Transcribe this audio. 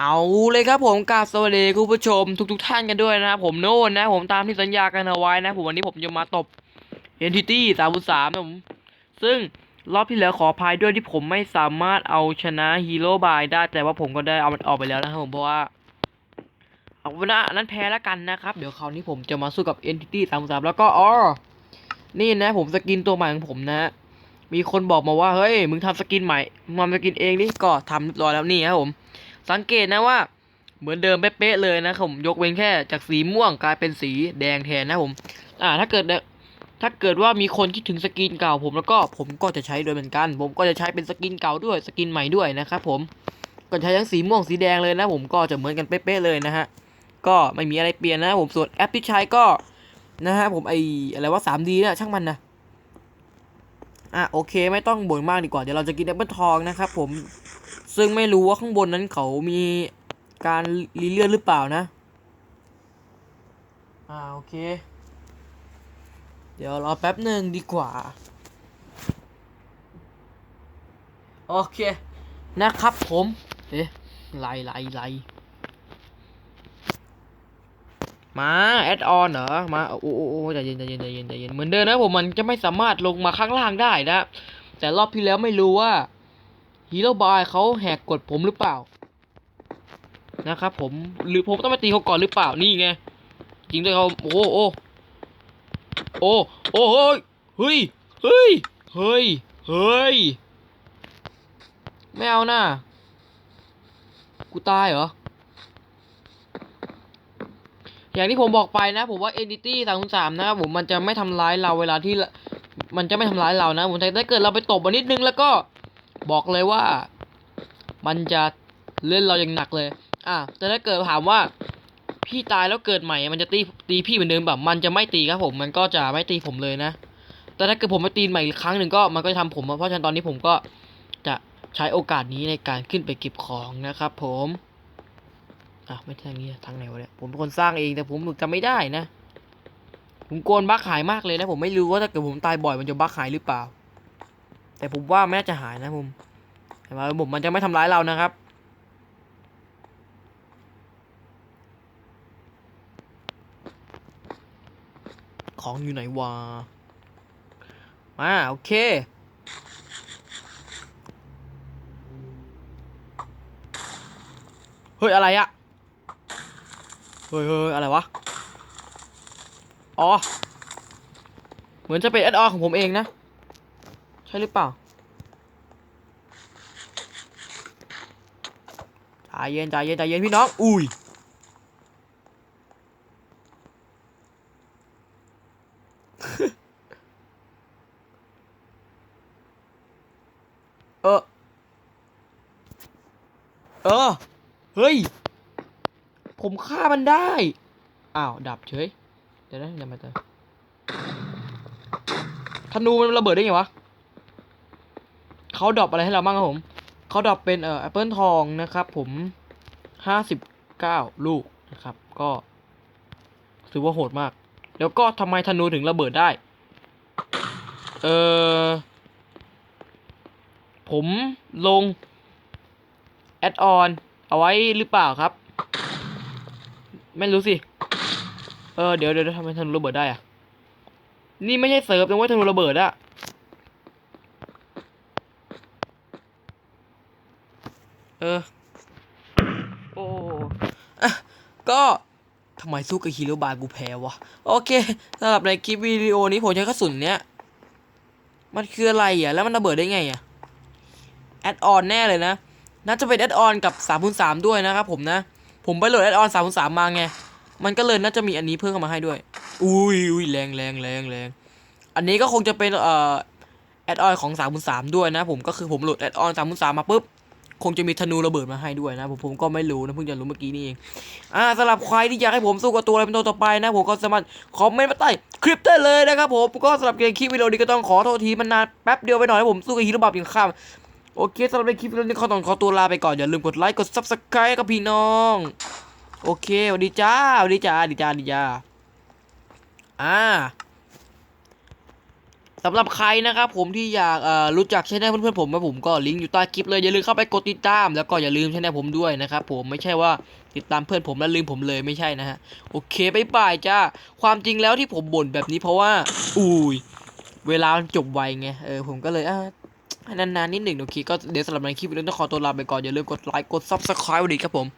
เอาเลยครับผมกาสวัสดีคุณผู้ชม ทุกๆทท่านกันด้วยนะครับผมโน่นนะ ผมตามที่สัญญากันเอาไว้นะ ผมวันนี้ผมจะมาตบ Entity สามสามนะผมซึ่งรอบที่แล้วขออภัยด้วยที่ผมไม่สามารถเอาชนะฮีโร่บายได้ แต่ว่าผมก็ได้เอามันออกไปแล้วนะครับผมเพราะว่าเอาเป็นว่าอันนั้นแพ้แล้วกันนะครับ เดี๋ยวคราวนี้ผมจะมาสู้กับ Entity สามสามแล้วก็อ๋อนี่นะ ผมสกินตัวใหม่ของผมนะมีคนบอกมาว่าเฮ้ยมึงทำสกินใหม่มึงทำสกินเองดิก็ทำเรียบร้อยแล้วนี่ครับผม สังเกตนะว่าเหมือนเดิมเป๊ะๆเลยนะครับผมยกเว้นแค่จากสีม่วงกลายเป็นสีแดงแทนนะผมอ่าถ้าเกิดถ้าเกิดว่ามีคนคิดถึงสกินเก่าผมแล้วก็ผมก็จะใช้ด้วยเหมือนกัน ผมก็จะใช้เป็นสกินเก่าด้วยสกินใหม่ด้วยนะครับผมก็ใช้ทั้งสีม่วงสีแดงเลยนะผมก็จะเหมือนกันเป๊ะๆเลยนะฮะก็ไม่มีอะไรเปลี่ยนนะผมส่วนแอปที่ใช้ก็นะฮะผมไออะไรว่า 3D นะช่างมันนะอะโอเคไม่ต้องบ่นมากดีกว่าเดี๋ยวเราจะกินแอปเปิลทองนะครับผม ซึ่งไม่รู้ว่าข้างบนนั้นเขามีการรีเลื่อนหรือเปล่านะ อ่าโอเค เดี๋ยวรอแป๊บหนึ่งดีกว่า โอเค นะครับผมเอ๊ะไล่ไล่ไล่มาแอดออนเหรอมาโอ้โอ้ใจเย็นใจเย็นใจเย็นใจเย็นเหมือนเดิมนะผมมันจะไม่สามารถลงมาข้างล่างได้นะ แต่รอบที่แล้วไม่รู้ว่า ฮีโร่บายเขาแหกกฎผมหรือเปล่า นะครับผมหรือผมต้องไปตีเขาก่อนหรือเปล่านี่ไงจริงด้วยเขาโอ้โอ้โอ้โอ้เฮ้ยเฮ้ยเฮ้ยเฮ้ยไม่เอาหน่ะกูตายเหรอ อย่างที่ผมบอกไปนะ ผมว่า Entity สามสามนะครับผมมันจะไม่ทำร้ายเราเวลาที่มันจะไม่ทำร้ายเรานะ ผมแต่ถ้าเกิดเราไปตบมันนิดนึงแล้วก็ บอกเลยว่า มันจะเล่นเราอย่างหนักเลย อะแต่ถ้าเกิดถามว่า พี่ตายแล้วเกิดใหม่ มันจะตีตีพี่เหมือนเดิมแบบ มันจะไม่ตีครับผม มันก็จะไม่ตีผมเลยนะ แต่ถ้าเกิดผมมาตีใหม่อีกครั้งหนึ่งก็มันก็จะทำผม เพราะฉะนั้นตอนนี้ผมก็จะใช้โอกาสนี้ในการขึ้นไปเก็บของนะครับ ผม อะไม่ใช่ทางนี้ทางไหนวะเนี่ย ผมเป็นคนสร้างเองแต่ผมจำไม่ได้นะ ผมโกนบั๊กหายมากเลยนะ ผมไม่รู้ว่าถ้าเกิดผมตายบ่อยมันจะบั๊กหายหรือเปล่า แต่ผมว่าไม่น่าจะหายนะผมแต่ว่าระบบมันจะไม่ทำร้ายเรานะครับ ของอยู่ไหนวะมาโอเคเฮ้ยอะไรอะเฮ้ยเฮ้ยอะไรวะ อ๋อ เหมือนจะเป็นแอดออของผมเองนะ ช่หรือเปล่าใจเย็นใจเย็นใจเย็นพี่น้อง อุ้ย เออ เออ เฮ้ย ผมฆ่ามันได้ อ้าว ดับเฉย เดี๋ยวนะเดี๋ยวมาเจอธนูมันระเบิดได้ไงวะ เขาดรอปอะไรให้เราบ้างครับผมเขาดรอปเป็นเอ่อแอปเปิลทองนะครับผมห้าสิบเก้าลูกนะครับ ก็ถือว่าโหดมาก แล้วก็ทำไมธนูถึงระเบิดได้ เออผมลง แอดออน เอาไว้หรือเปล่าครับ ไม่รู้สิ เออ เดี๋ยวเดี๋ยวทำไมธนูระเบิดได้อะนี่ไม่ใช่เซิร์ฟนะเว่าธนูระเบิดอะ เออ โอ้อะก็ทำไมสู้กับฮีโร่บายกูแพ้วะ โอเคสำหรับในคลิปวิดีโอนี้ผมใช้กระสุนเนี้ย มันคืออะไรอะ แล้วมันระเบิดได้ไงอะ แอดออนแน่เลยนะ น่าจะเป็นแอดออนกับ3คูณ3ด้วยนะครับผมนะ ผมไปโหลดแอดออน3คูณ3มมาไง มันก็เลยน่าจะมีอันนี้เพิ่มเข้ามาให้ด้วย อุ้ยอุ้ยแรงแรงแรงแรง อันนี้ก็คงจะเป็นเอ่อแอดออนของ3คูณ3ด้วยนะผม ก็คือผมโหลดแอดออน3คูณ3มาปุ๊บ คงจะมีธนูระเบิดมาให้ด้วยนะผมผมก็ไม่รู้นะเพิ่งจะรู้เมื่อกี้นี่เองอ่าสำหรับใครที่อยากให้ผมสู้กับตัวอะไรเป็นตัวต่อไปนะผมก็สามารถคอมเมนต์มาใต้คลิปได้เลยนะครับผมก็สำหรับเกมคลิปวิดีโอนี้ก็ต้องขอโทษทีมันนานแป๊บเดียวไปหน่อยผมสู้กับฮีโร่บับอย่างข้ามโอเคสำหรับในคลิปวิดีโอนี้ขอต้องขอตัวลาไปก่อนอย่าลืมกดไลค์กด subscribe กับพี่น้อง โอเคสวัสดีจ้าสวัสดีจ้าสวัสดีจ้าสวัสดีจ้าอ่า สำหรับใครนะครับผมที่อยากรู้จักช่องเพื่อนๆผมนะผมก็ลิงก์อยู่ใต้คลิปเลยอย่าลืมเข้าไปกดติดตาม แล้วก็อย่าลืมช่องผมด้วยนะครับผมไม่ใช่ว่าติดตามเพื่อนผมแล้วลืมผมเลยไม่ใช่นะฮะโอเคบ๊ายบายจ้าความจริงแล้วที่ผมบ่นแบบนี้เพราะว่า อุ้ยเวลามันจบไวไงเออผมก็เลยอะนานๆนิดหนึ่งโอเคก็เดี๋ยวสำหรับในคลิปนี้ต้องขอตัวลาไปก่อนอย่าลืมกดไลค์กด subscribe ดีครับผม